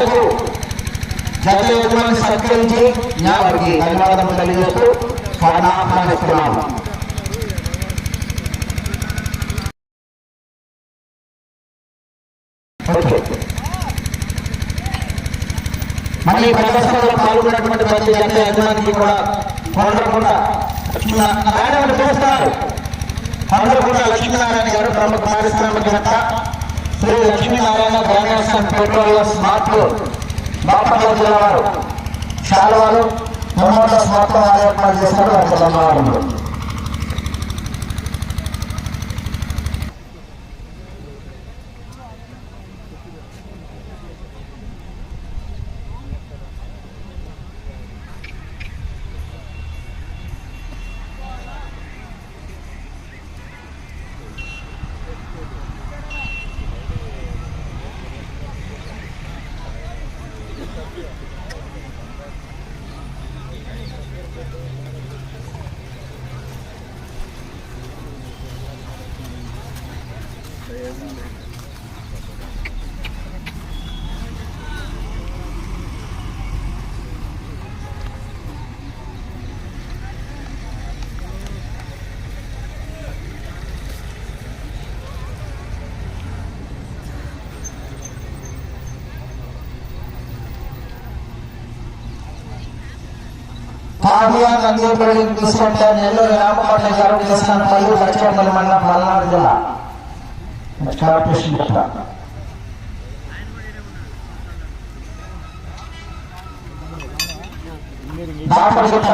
జతకు జతల యజమాని సత్కరించి వారికి ధన్యవాదాలు తెలియజేస్తూ ఓకే. మళ్ళీ ప్రదర్శనలో పాల్గొన్నటువంటి ప్రతి జంట యజమానికి కూడా కొండకుండా నారాయణ పిలుస్తున్నారు కొండకుండా లక్ష్మీనారాయణ గారు ప్రముఖ పారిశ్రామికవేత్త. శ్రీ లక్ష్మీనారాయణ గ్రామీణ పెట్రోల్ స్మార్ట్లు బాపట్ల జిల్లా వారు. శాలవారు ప్రమోటర్స్ మొత్తం వారు ఏర్పాటు చేశారు వారికి ధన్యవాదములు కావ్య తీసుకుంటే నెల్లూరు రామకొండ గారు కృష్ణ పల్లి లక్ష్మపల్లి మండలం పల్నాడు జిల్లా.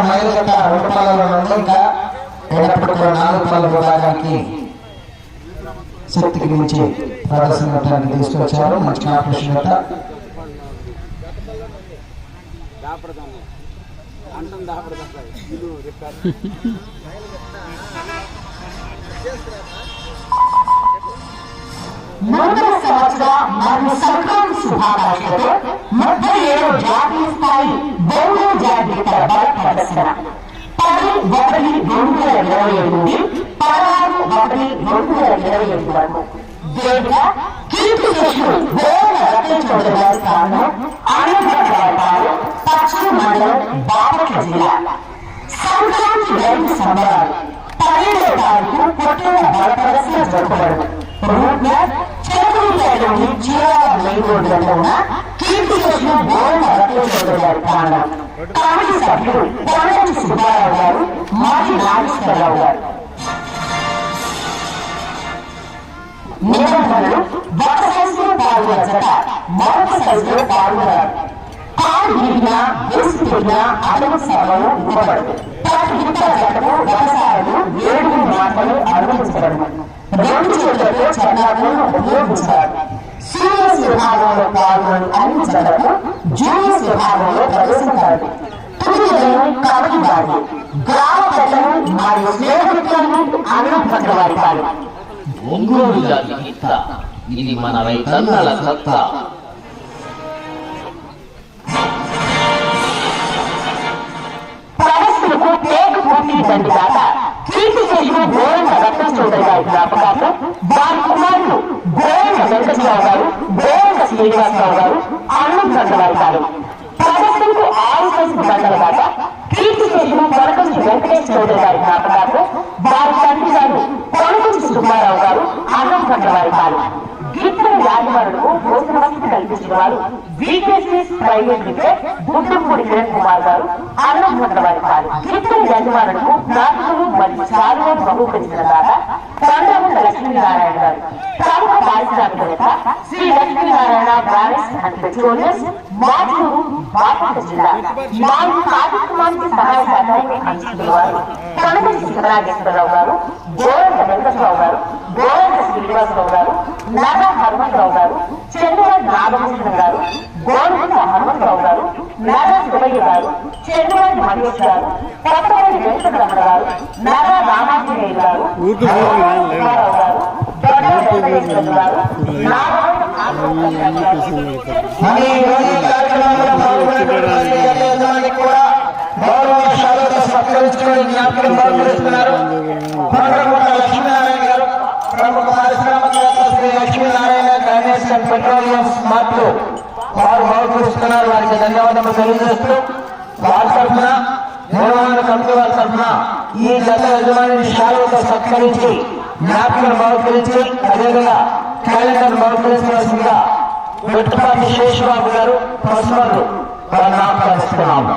మైలుగట్ట రెండు నుండి ఇంకా నాలుగు విభాగానికి శక్తికి మించి ప్రదర్శన తీసుకొచ్చారు మంచి ఘట్ట నూతన సంవత్సర మరియు సంక్రాంతి శుభాకాంక్షలతో ముప్పై ఏడు జాతీయ స్థాయి బొంగు జాతీయ బల ప్రదర్శన పది ఒకటి రెండు వేల ఇరవై ఏడు నుండి పదహారు ఒకటి రెండు వేల ఇరవై ఏడు వరకు వేదిక కీర్తి శిష్యుడు గోడ రత్న చౌదరి గారి స్థానం ఆనందపడతారు పశ్చిమ మండలం బాపట్ల జిల్లా సంక్రాంతి రైతు సంబరాలు పదిహేడవ తారీఖు పుట్టిన బల ప్రదర్శన జరపబడదు రూట్ల చెరువులోని చీరాల మెయిన్ రోడ్డు వద్ద ఉన్న కీర్తి చేసిన బోర్డు కాంగ్రెస్ గారి సభ్యుడు కోనటి సుబ్బారావు గారు మాజీ నాగేశ్వరరావు గారు నిబంధనలు ఒక సైజులో పాల్గొన్న జత మరొక సైజులో పాల్గొన్నారు కారు విరిగినా వేసి తిరిగినా ఇవ్వబడదు ప్రతి ఇతర జతకు వ్యవసాయాలు ఏడుగురు మాటలు అనుమతించబడదు రెండు చేతులతో చందాలను ఉపయోగించారు సీనియర్స్ విభాగంలో పాల్గొని అన్ని జూనియర్స్ విభాగంలో ప్రవేశించారు తుదిలను వారి గ్రామ మరియు స్నేహితులను ఒంగోలు జాతి ఇది మన రైతన్నల సత్తా ప్రదర్శనకు పూర్తి దాకా కీర్తి చేసిన గోరంగ గారి జ్ఞాపకార్థం వారి కుమారులు గోరంగ వెంకటరావు గారు గోరంగ శ్రీనివాసరావు గారు అన్నం వారి గారు. ప్రదర్శనకు ఆరు సైజు దండల దాకా కీర్తి చేసిన కొనకొంచి వెంకటేష్ చౌదరి గారి జ్ఞాపకార్థం వారి తండ్రి గారు కొనకొంచి సుబ్బారావు గారు అన్నం వారి గారు. గిత్తల యాజమానులకు భోజన వసతి కల్పించిన వారు VKCS private limited Guddampudi Kiran Kumar గారు అన్నం వారి కాదు గిత్తల యాజమానులకు నాటకాలు మరియు చాలువారు బహుకరించిన దాత కొండగుండ లక్ష్మీనారాయణ గారు. ప్రముఖ పారిశ్రామికవేత్త Shri Lakshminarayana brands and petroleum Maturu Bapatla జిల్లా. నాలుగు కార్యక్రమానికి సహాయ సహకారం అందిస్తున్న వారు కొనగంటి శివరాజేశ్వరరావు గారు గోరంగ వెంకటరావు గారు గోరంగ శ్రీనివాసరావు గారు నాగా హనుమంతరావు గారు చంద్రబాబు నాగభూషణం గారు గోరంగ హనుమంతరావు గారు నాగా శివయ్య గారు చంద్రబాబు మహేష్ గారు కొత్తపల్లి వెంకటరమణ గారు నాగా రామాంజనేయులు గారు గారు నాగా ఈ సత్కరించుకుని జ్ఞాపకం పాల్గొస్తున్నారు లక్ష్మీనారాయణ గారు ప్రముఖ పారిశ్రామికవేత్త శ్రీ లక్ష్మీనారాయణ గణేష్ అండ్ పెట్రోలియం వారు వారికి ధన్యవాదాలు తెలియజేస్తూ వారి తరఫున నిర్వహణ కమిటీ వారి తరఫున ఈ జత యజమాని శాలువతో సత్కరించి జ్ఞాపకం బహుకరించి అదేవిధంగా క్యాలెండర్ బహుకరించవలసిందిగా వెట్టుపాటి శేషబాబు గారు పసుమర్రు వారిని ఆహ్వానిస్తున్నాము.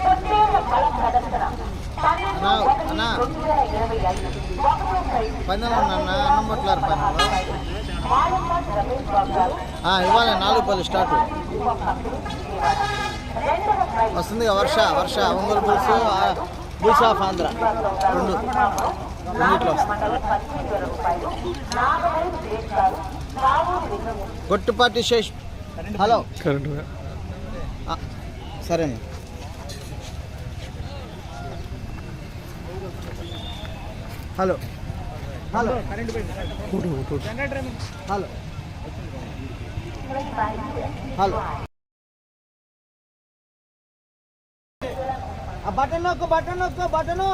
ప్రత్యేక బల ప్రదర్శన పన్నెండు ఒకటి రెండు వేల ఇరవై ఐదు ఒకటో పన్నెలు ఉన్నా అన్నం పట్లారు పన్నెలు మాలపాటి రమేష్ బాబు గారు ఇవాళ పళ్ళు స్టార్ట్. వస్తుందిగా వర్ష వర్ష Ongole bulls bulls of Andhra. రెండు. రెండిట్లో వస్తుంది. గొట్టుపాటి శేష్. హలో. ఆ, సరేనా హలో. హలో. హలో. హలో ఆ బటన్ నొక్కు బటన్ నొక్కు బటను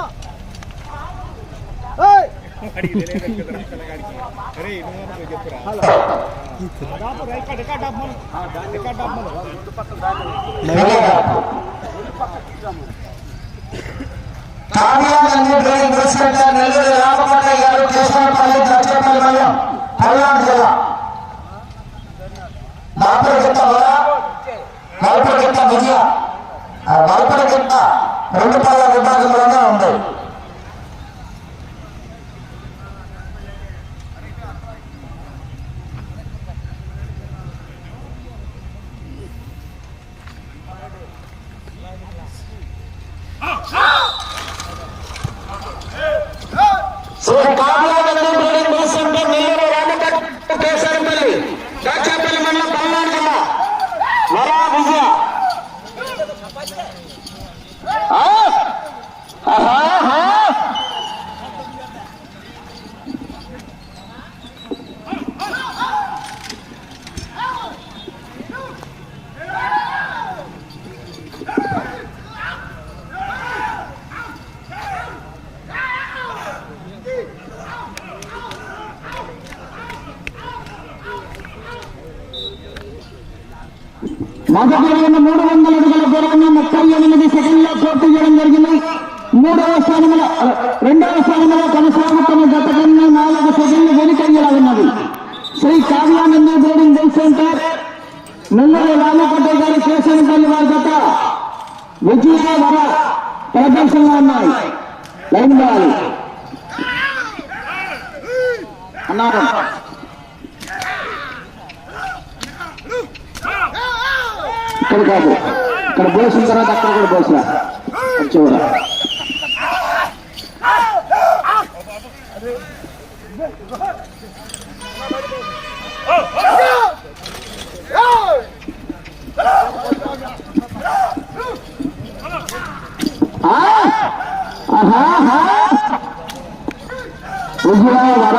ఏయ్! హలో కావ్యానంది డ్రైవింగ్ ప్రెసిడెంట్ గారు నెల్లూరు రామకృష్ణయ్య గారు కృష్ణపల్లి దక్షపల్లి మండలం పల్నాడు జిల్లా నాలుగు గిట్ట వర నలుపు గిట్ట విజయ ఆ నలుపు గిట్ట రెండు పళ్ళ విభాగంలోనే ఉంది శ్రీ కావ్యానంది డ్రైవింగ్ రామకృష్ణ కేసరపల్లి దక్షపల్లి మండలం పల్నాడు జిల్లా వర విజయ ఆ? ఆహా, ఆహా. మొదటి రౌండ్ మూడు వందల అడుగుల దూరాన్ని ముప్పై ఎనిమిది సెకండ్లో పూర్తి చేయడం జరిగింది మూడవ స్థానంలో అ, రెండవ స్థానంలో కొనసాగుతున్న గత కన్నా నాలుగు సెకండ్లు వెనుకంజలా ఉన్నది Shri Kavyananda boarding bull centre Nellore Ramakota గారి కేశవపల్లి వారి గత విజయ వర ప్రదర్శనలో ఉన్నాయి. లైన్ బాల్ అన్నారు. ఇక్కడ కాదు. ఇక్కడ పోసిన తర్వాత అక్కడ కూడా పోసిన. చివర Oh, oh. ఆహా. వర.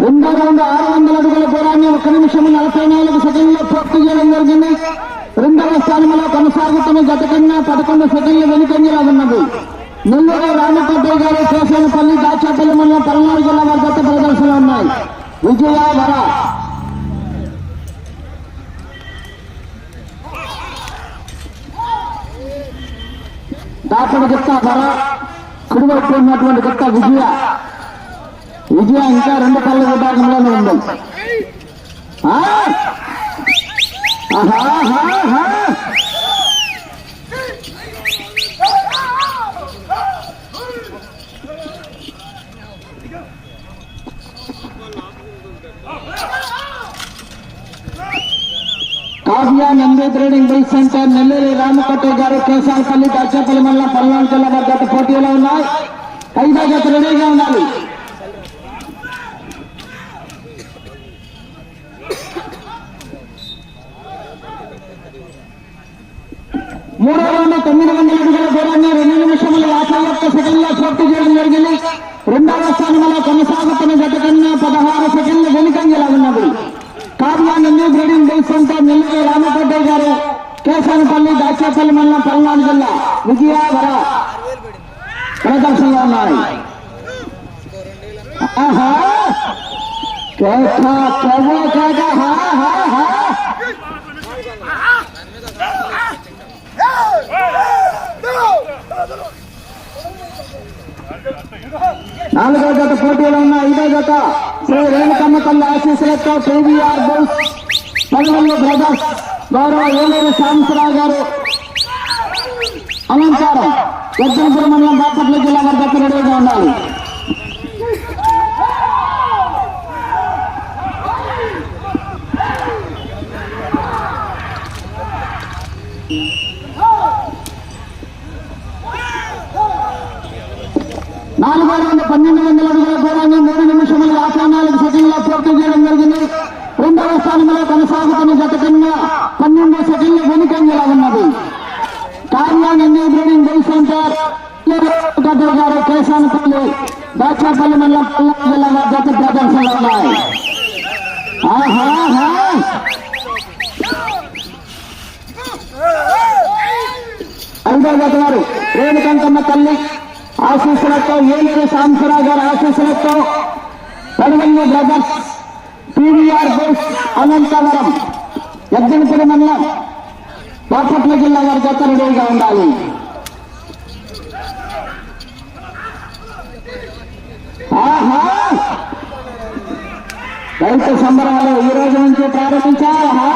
రెండో రౌండ్ ఆరు వందల అడుగుల దూరాన్ని ఒక నిమిషం నలభై నాలుగు సెకండ్లో పూర్తి చేయడం జరిగింది. రెండవ స్థానంలో కొనసాగుతున్న గత కన్నా పదకొండు సెకండ్లు వెనుకంజలా ఉన్నది. నెల్లూరు రామకోటయ్య గారు కేశవపల్లి దాచాపల్లి మండలం పల్నాడు జిల్లా వారి గత ప్రదర్శనలు ఉన్నాయి. విజయ వర. దాపడి గిత్త వర. కుడివైపు ఉన్నటువంటి గిత్త విజయ. విజయ ఇంకా రెండు కళ్ళ విభాగంలోనే ఉంది. ఆహా, ఆహా, ఆహా. Kavya trading bike centre Nelluri Ramakota గారు కేశాలపల్లి దాచేపల్లి మల్ల పల్నాడు జిల్లా వారి పోటీలో ఉన్నాయి ఐదో జత రెడీగా ఉండాలి మూడో రౌండ్ తొమ్మిది వందల అడుగుల దూరాన్ని రెండు నిమిషముల యాభై ఒక్క సెకండ్లో పూర్తి చేయడం జరిగింది రెండవ స్థానంలో కొనసాగుతున్న జత కన్నా పదహారు సెకండ్లు వెనుకంజలా ఉన్నది Kavya Nandi breeding bike centre Nellore Ramakotaiah గారు కేశానపల్లి దాచేపల్లి మండలం పల్నాడు జిల్లా విజయవర ప్రదర్శనలో ఉన్నాయి ఆహా కేక కవ్వ కేక హా హా హా నాలుగో జత పోటీలో ఉన్న ఐదో జత శ్రీ రేణుకమ్మ తల్లి ఆశీస్సులతో కేవీఆర్ బోస్ పదవల్లి బ్రదర్స్ గౌరవ ఏలూరు సాంబరావు గారు. అలంకారం. యజ్ఞపురం మండలం బాపట్ల జిల్లా వారి రెడీగా ఉండాలి నాలుగో రౌండ్ పన్నెండు వందల అడుగుల దూరాన్ని మూడు నిమిషముల నాలుగు సెకండ్ల పూర్తి చేయడం జరిగింది. రెండవ స్థానంలో కొనసాగుతున్న జత కన్నా పన్నెండు సెకండ్ల వెనుకంజలా ఉన్నది. సెంటర్ గద్దర్ గారు కేశానపల్లి దాచాపల్లి మండలం పల్నాడు జిల్లా వారి జత ప్రదర్శనలో ఉన్నాయి ఆహా ఆహా. ఐదో జత వారు రేణుకంకమ్మ తల్లి ఆశీస్సులతో ఏలూరు సాంబరావు గారి ఆశీస్సులతో పడవల్లి బ్రదర్స్ పీవీఆర్ బోస్ అనంతవరం యజ్ఞపురి మండలం బాపట్ల జిల్లా వారి జత రెడీగా ఉండాలి ఆహా రైతు సంబరాలు ఈ రోజు నుంచి ప్రారంభించారు ఆహా.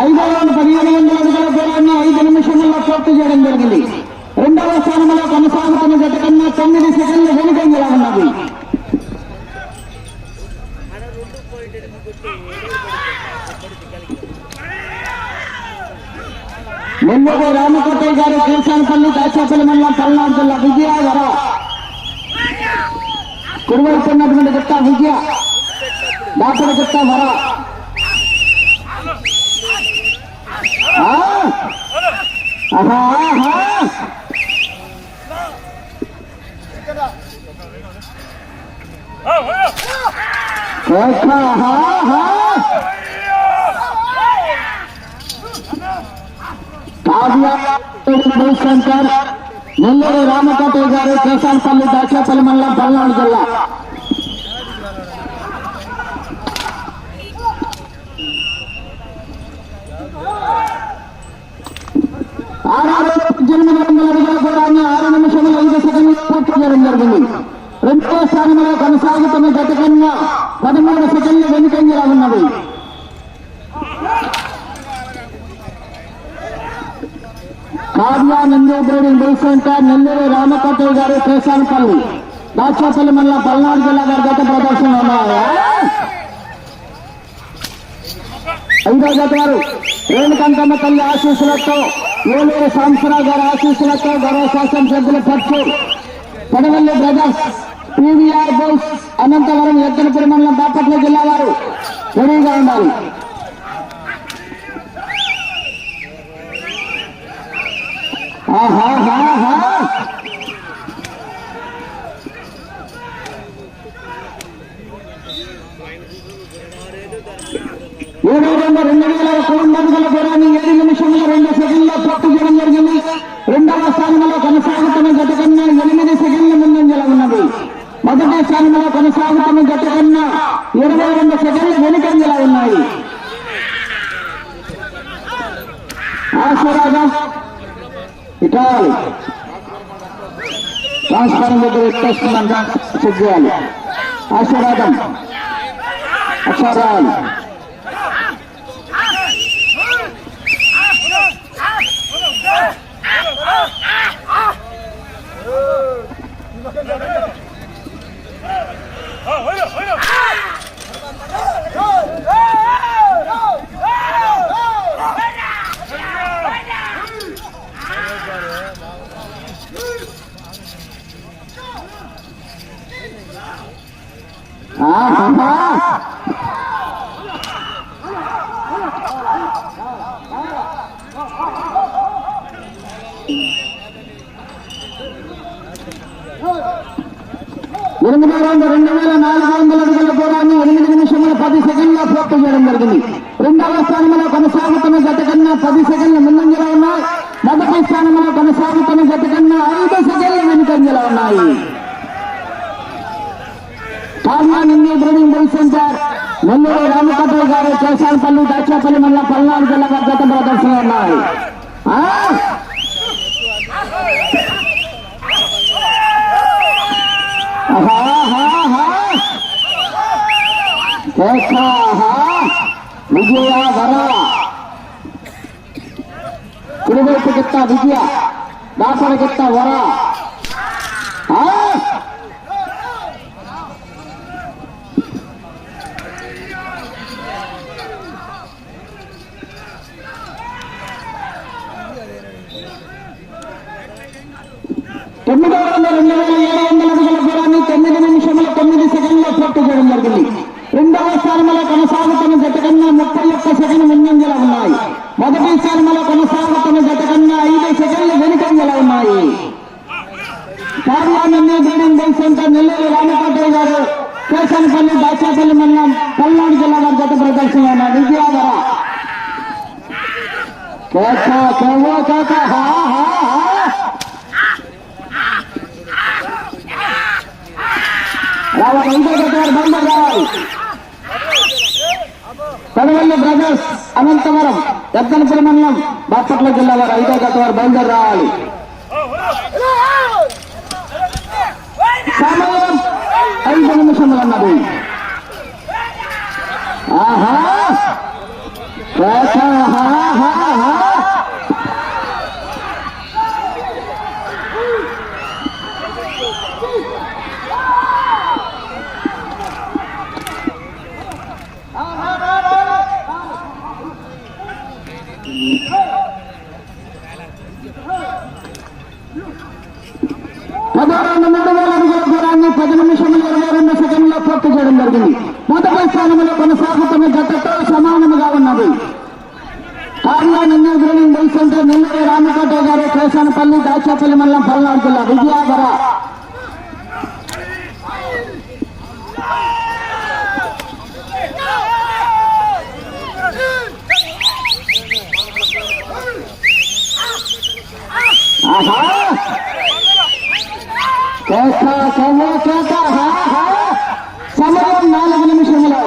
ఐదో రౌండ్ పదిహేను వందల అడుగుల దూరాన్ని ఐదు నిమిషంలో పూర్తి చేయడం జరిగింది రెండవ స్థానంలో కొనసాగుతున్న జత కన్నా తొమ్మిది సెకండ్లు వెనుకంజలా ఉన్నది నెల్లూరు రామకోటయ్య గారు కేశానపల్లి దాచేపల్లి మండలం పల్నాడు జిల్లా విజయవర కుడివైపు ఉన్నటువంటి గుట్ట విజయ దాపడ గుట్ట వర ఆ! ఆహా, ఆహా. కేక, ఆహా, ఆహా. కావ్య శంకర్ నెల్లూరు రామకోటయ్య గారు కేశాలపల్లి దాచేపల్లి మండలం పల్నాడు జిల్లా. ఆరు పద్దెనిమిది వందల అడుగుల దూరాన్ని ఆరు నిమిషములు ఐదు సెకండ్లు పూర్తి చేయడం జరిగింది. రెండో స్థానంలో కొనసాగుతున్న జత కన్నా పదమూడు సెకండ్లు వెనుకంజలా ఉన్నది. Kavya Nandi breeding bull centre Nellore Ramakotaiah గారు కేశానపల్లి దాచేపల్లి మండలం పల్నాడు జిల్లా గారు గత ప్రదర్శన ఉన్నాయా? ఐదో జత గారు రేణుకంకమ్మ తల్లి ఆశీస్సులతో ఏలూరు సాంసరావు గారి ఆశీస్సులతో గౌరవ శాసనసభ్యుల ఖర్చు పడవల్లి బ్రదర్స్ పీవీఆర్ బోస్ అనంతవరం ఎద్దనపురి మండలం బాపట్ల జిల్లా వారు రెడీగా ఉండాలి. ఏడో రెండు రెండు వేల కోడి అడుగుల దూరాన్ని ఏడు నిమిషంలో రెండు సెకండ్ల పూర్తి చేయడం జరిగింది రెండవ స్థానంలో కొనసాగుతున్న గత కన్నా ఎనిమిది సెకండ్ల ముందంజల ఉన్నది. మొదటి స్థానంలో కొనసాగుతున్న గత కన్నా ఇరవై రెండు సెకండ్ల వెనుకంజల ఉన్నాయి ఆశీర్వాదం ఇటాలి ట్రాన్స్ఫారం దగ్గర ఎత్తేస్తుందంట చెక్ చేయాలి ఆశీర్వాదం. అక్షరాలు ఆహా ఎనిమిది రౌండ్ రెండు వేల నాలుగు వందల అడుగుల దూరాన్ని ఎనిమిది నిమిషముల పది సెకండ్ల పూర్తి చేయడం జరిగింది రెండవ స్థానంలో కొనసాగుతున్న జత కన్నా పది సెకండ్ల ముందంజలో ఉన్నాయి మొదటి స్థానంలో కొనసాగుతున్న జత కన్నా ఐదు సెకండ్ల వెనుకంజలో ఉన్నాయి కారణాన్ని బ్రీడింగ్ బుల్ సెంటర్ నెల్లూరు రామకథ గారు కేశాలపల్లి దాచాపల్లి మండలం పల్నాడు జిల్లా వారి జత ప్రదర్శన ఉన్నాయి ఆ? ఆహా, ఆహా, ఆహా. కేశా, ఆహా. విజయ వర కుడివైపు గిత్త విజయ దాసర గిత్త వర ఆ? తొమ్మిది వందల రెండు వేల ఏడు వందల అడుగుల దూరాన్ని తొమ్మిది నిమిషముల తొమ్మిది సెకండ్ల చేయడం జరిగింది. రెండవ స్థానంలో కొనసాగుతున్న జత కన్నా ముప్పై ఒక్క సెకండ్ ముందంజల ఉన్నాయి. మొదటి స్థానంలో కొనసాగుతున్న జత కన్నా ఐదు సెకండ్లు వెనుకంజల ఉన్నాయి. కార్యాలన్నీ breeding bell centre Nellore Ramakotaiah గారు కేశనపల్లి దాచేపల్లి మండలం పల్నాడు జిల్లా వారి జత ప్రదర్శన ఉన్నాయి విజయాధర కేక కేవో కేక హా హా హా రావాలి ఇంకొక గారు బందర్ రావాలి కడవల్లి బ్రదర్స్ అనంతవరం ఎద్దనపురి మండలం బాపట్ల జిల్లా వారు ఐదో గత వారు బయలుదేరి రావాలి సమయం ఐదు నిమిషములు అన్నది ఆహా కేక, ఆహా, ఆహా, ఆహా. పదహారు మూడు వేల అడుగుల దూరాన్ని పది నిమిషములు ఇరవై రెండు సెకండ్లో పూర్తి చేయడం జరిగింది మొదటి స్థానంలో కొనసాగుతున్న జతతో సమానముగా ఉన్నది కార్లా నిన్న గ్రీనింగ్ బెల్ సెంటర్ నెల్లూరు రామకోట గారు కేశానపల్లి దాచాపల్లి మండలం పల్నాడు జిల్లా విజయాధర ఆహా కేక కేక కేక హా హా సమయం నాలుగు నిమిషములు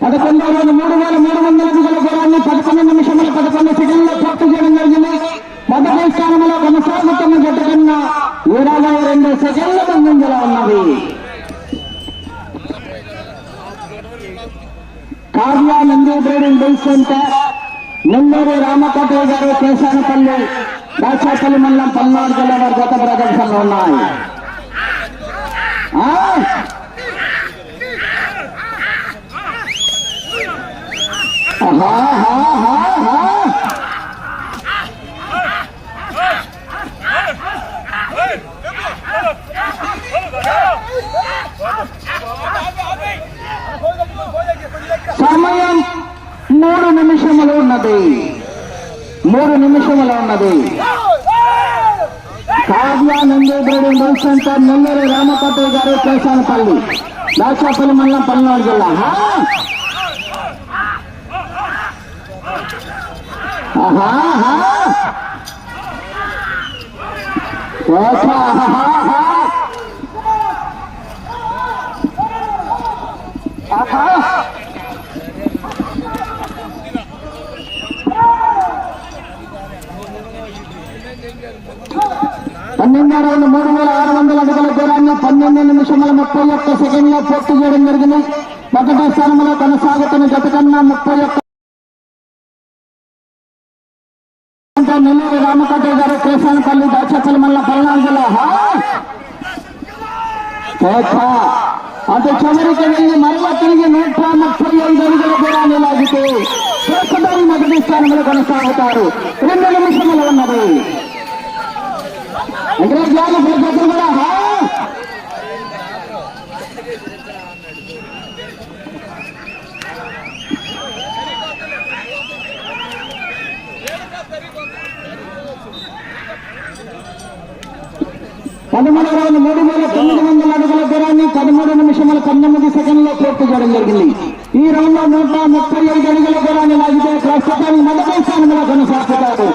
పదకొండు వేల మూడు వేల మూడు వందల అడుగుల దూరాన్ని పదకొండు నిమిషముల పదకొండు సెకండ్లో పూర్తి చేయడం జరిగింది మొదటి స్థానంలో కొనసాగుతున్న జట్ట కన్నా ఇరవై రెండు సెకండ్ల ముందంజలో ఉన్నది కార్యా Nandi breeding bull centre Nellore Ramakotaiah గారు కేశానపల్లి దాచాపల్లి మండలం పల్నాడు జిల్లా వారి గత ప్రదర్శనలు ఉన్నాయి ఆ? ఆహా, ఆహా, ఆహా. సమయం మూడు నిమిషములు ఉన్నది మూడు నిమిషములు ఉన్నది. కావ్యానంది బ్రీడింగ్ నెల్లూరు రామకోటయ్య గారు కేశానపల్లి దాచాపల్లి మండలం పల్నాడు జిల్లా. ఆహా, ఆహా. ఓచా, ఆహా, ఆహా. ఆహా. పన్నెండు రౌండ్ మూడు వేల ఆరు వందల అడుగుల దూరాన్ని పన్నెండు నిమిషముల ముప్పై ఒక్క సెకండ్లో పూర్తి చేయడం జరిగింది. మొదటి స్థానంలో కొనసాగుతున్న జత కన్నా ముప్పై ఒక్క నెల్లూరు రామకోట గారు కేశానపల్లి దాచపల్లి మల్ల పల్నాడు జిల్లా. అటు చివరికి వెళ్ళి మరల తిరిగి నూట ముప్పై ఐదు అడుగుల దూరాన్ని లాగితే మొదటి స్థానంలో కొనసాగుతారు. రెండు నిమిషములు అంతర్జాల ప్రొఫెసర్ కూడా పదమూడు రోజులు మూడు వేల తొమ్మిది వందల అడుగుల దూరాన్ని పదమూడు నిమిషముల పంతొమ్మిది సెకండ్లో పూర్తి చేయడం జరిగింది ఈ రౌండ్లో నూట ముప్పై ఐదు అడుగుల దూరాన్ని లాగితే ప్రస్తుతానికి మొదటి స్థానంలో కొనసాగుతారు.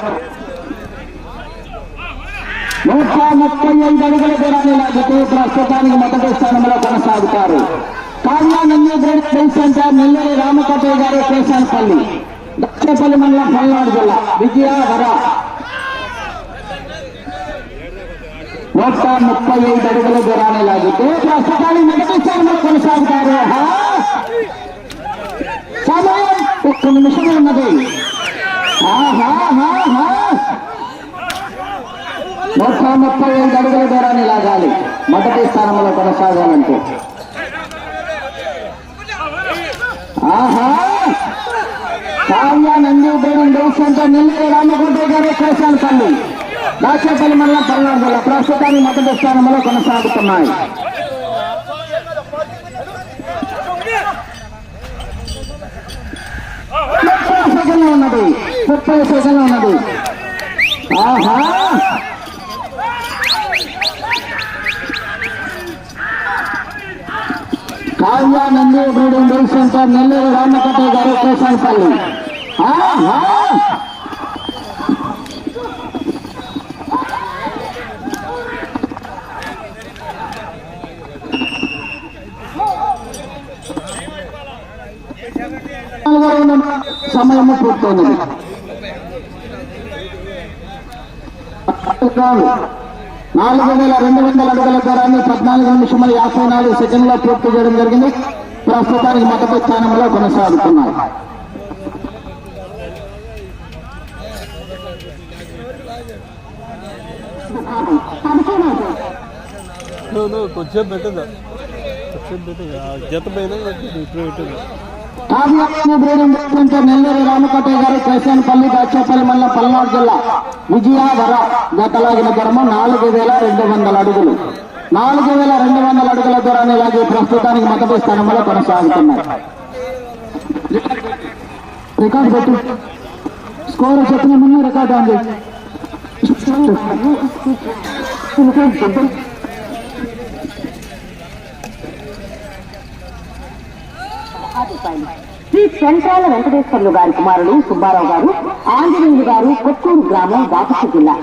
నూట ముప్పై ఐదు అడుగుల దూరాన్ని లాగితే ప్రస్తుతానికి మొదటి స్థానంలో కొనసాగుతారు. కార్యానంది great train centre Nellore Ramakotaiah గారు కేశాన్పల్లి దక్షపల్లి మండలం పల్నాడు జిల్లా విజయ వర నూట ముప్పై ఐదు అడుగుల దూరాన్ని లాగితే ప్రస్తుతానికి మొదటి స్థానంలో కొనసాగుతారు. సమయం ఒక్క నిమిషం ఉన్నది. ఆహా హా హా నూట ముప్పై ఐదు అడుగుల దూరాన్ని లాగాలి. మొదటి స్థానంలో కొనసాగాలంటే. ఆహా! కావ్య నంది బ్రేడింగ్ దేశంతో అంటే నెల్లూరు గారు గారు కేశానపల్లి దాచేపల్లి మండలం పల్నాడు ప్రస్తుతాన్ని మొదటి స్థానంలో కొనసాగుతున్నాయి. ముప్పై సెకండ్లు ఉన్నది. ముప్పై సెకండ్ ఉన్నది. ఆహా! Kavya Nandi breeding bell centre Nellore Ramakatta గారు కేశానపల్లి ఆహా సమయము పూర్తయినది. నాలుగు వేల రెండు వందల అడుగుల దూరాన్ని పద్నాలుగు నిమిషముల యాభై నాలుగు సెకండ్లో పూర్తి చేయడం జరిగింది. ప్రస్తుతానికి మొదటి స్థానంలో కొనసాగుతున్నారు కొంచెం పెట్టదా? కొంచెం పెట్టదా? జత పైన ఇప్పుడు పెట్టదు కావ్యాన్ని బ్రీడింగ్ నెల్లూరు రామకోటయ్య గారు కేశానపల్లి దాచేపల్లి మండలం పల్నాడు జిల్లా విజయవర గతలాగిన ధర్మం నాలుగు వేల రెండు వందల అడుగులు. నాలుగు వేల రెండు వందల అడుగుల దూరాన్ని లాగి ప్రస్తుతానికి మొదటి స్థానంలో కొనసాగుతున్నారు. రికార్డు పెట్టు. స్కోర్ చెప్పిన ముందు రికార్డు అంది శ్రీ చంద్రాల వెంకటేశ్వర్లు గారి కుమారుడు సుబ్బారావు గారు ఆంజనేయులు గారు కొత్తూరు గ్రామం బాపట్ల జిల్లా.